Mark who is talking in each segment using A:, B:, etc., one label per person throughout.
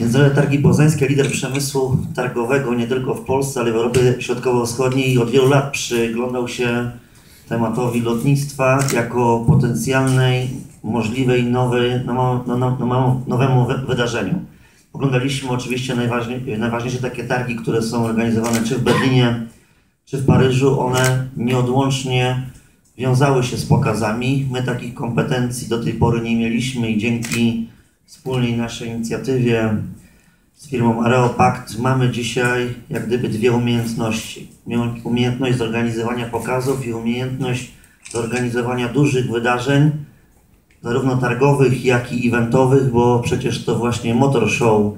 A: Międzynarodowe Targi Poznańskie, lider przemysłu targowego nie tylko w Polsce, ale w Europie Środkowo-Wschodniej od wielu lat przyglądał się tematowi lotnictwa jako potencjalnej, możliwej nowej, no, no, no, no, nowemu wy- wydarzeniu. Oglądaliśmy oczywiście najważniej, najważniejsze takie targi, które są organizowane czy w Berlinie, czy w Paryżu. One nieodłącznie wiązały się z pokazami. My takich kompetencji do tej pory nie mieliśmy i dzięki wspólnej naszej inicjatywie z firmą Areopact mamy dzisiaj jak gdyby dwie umiejętności. Umie- Umiejętność zorganizowania pokazów i umiejętność zorganizowania dużych wydarzeń, zarówno targowych, jak i eventowych, bo przecież to właśnie Motor Show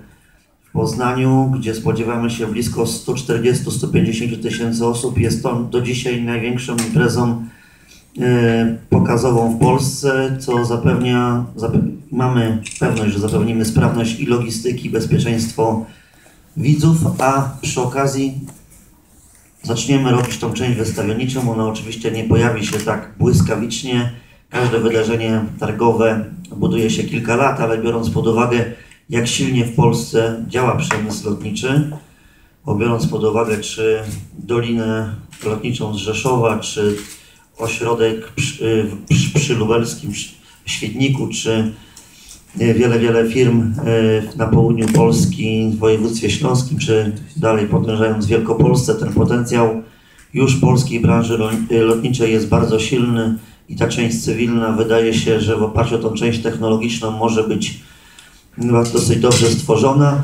A: w Poznaniu, gdzie spodziewamy się blisko 140-150 tysięcy osób, jest to do dzisiaj największą imprezą pokazową w Polsce, co zapewnia, zape, mamy pewność, że zapewnimy sprawność i logistyki, bezpieczeństwo widzów, a przy okazji zaczniemy robić tą część wystawienniczą. Ona oczywiście nie pojawi się tak błyskawicznie. Każde wydarzenie targowe buduje się kilka lat, ale biorąc pod uwagę, jak silnie w Polsce działa przemysł lotniczy, bo biorąc pod uwagę, czy Dolinę Lotniczą z Rzeszowa, czy ośrodek przy, przy, przy lubelskim Świetniku, czy e, wiele, wiele firm e, na południu Polski, w województwie śląskim, czy dalej podążając w Wielkopolsce, ten potencjał już polskiej branży lo- lotniczej jest bardzo silny i ta część cywilna wydaje się, że w oparciu o tą część technologiczną może być dosyć dobrze stworzona.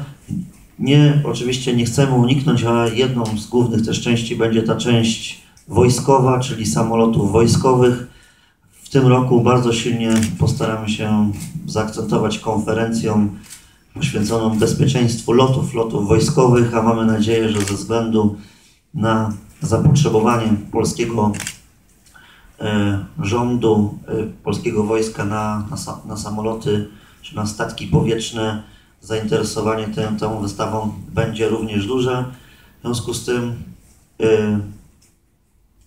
A: Nie, oczywiście nie chcemy uniknąć, ale jedną z głównych też części będzie ta część wojskowa, czyli samolotów wojskowych. W tym roku bardzo silnie postaramy się zaakcentować konferencją poświęconą bezpieczeństwu lotów, lotów wojskowych, a mamy nadzieję, że ze względu na zapotrzebowanie polskiego e, rządu, e, polskiego wojska na, na, na samoloty czy na statki powietrzne, zainteresowanie tą, tą wystawą będzie również duże. W związku z tym e,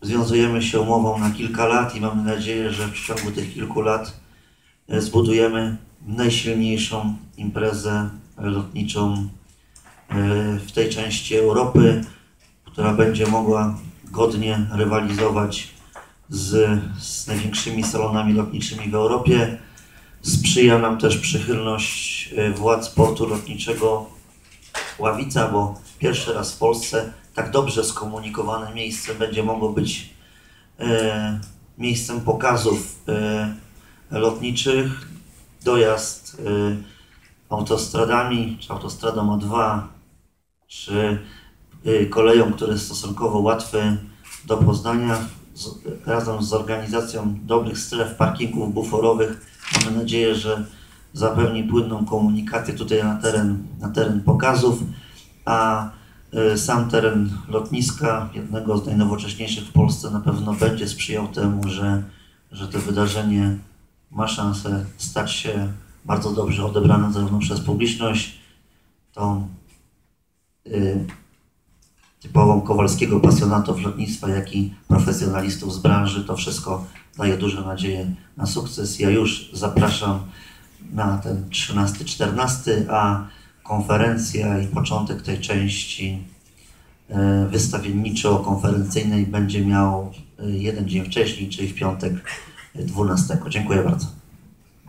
A: związujemy się umową na kilka lat i mamy nadzieję, że w ciągu tych kilku lat e, zbudujemy najsilniejszą imprezę lotniczą e, w tej części Europy, która będzie mogła godnie rywalizować z, z największymi salonami lotniczymi w Europie. Sprzyja nam też przychylność e, władz portu lotniczego Ławica, bo pierwszy raz w Polsce tak dobrze skomunikowane miejsce będzie mogło być e, miejscem pokazów e, lotniczych. Dojazd e, autostradami, czy autostradą A2, czy e, koleją, który jest stosunkowo łatwy do Poznania, z, razem z organizacją dobrych stref parkingów buforowych. Mamy nadzieję, że zapewni płynną komunikację tutaj na teren, na teren pokazów, a sam teren lotniska, jednego z najnowocześniejszych w Polsce, na pewno będzie sprzyjał temu, że, że to wydarzenie ma szansę stać się bardzo dobrze odebrane zarówno przez publiczność, tą y, typową Kowalskiego pasjonatów lotnictwa, jak i profesjonalistów z branży. To wszystko daje duże nadzieję na sukces. Ja już zapraszam na ten 13-14, a konferencja i początek tej części e, wystawienniczo-konferencyjnej będzie miał e, jeden dzień wcześniej, czyli w piątek e, 12. Dziękuję bardzo.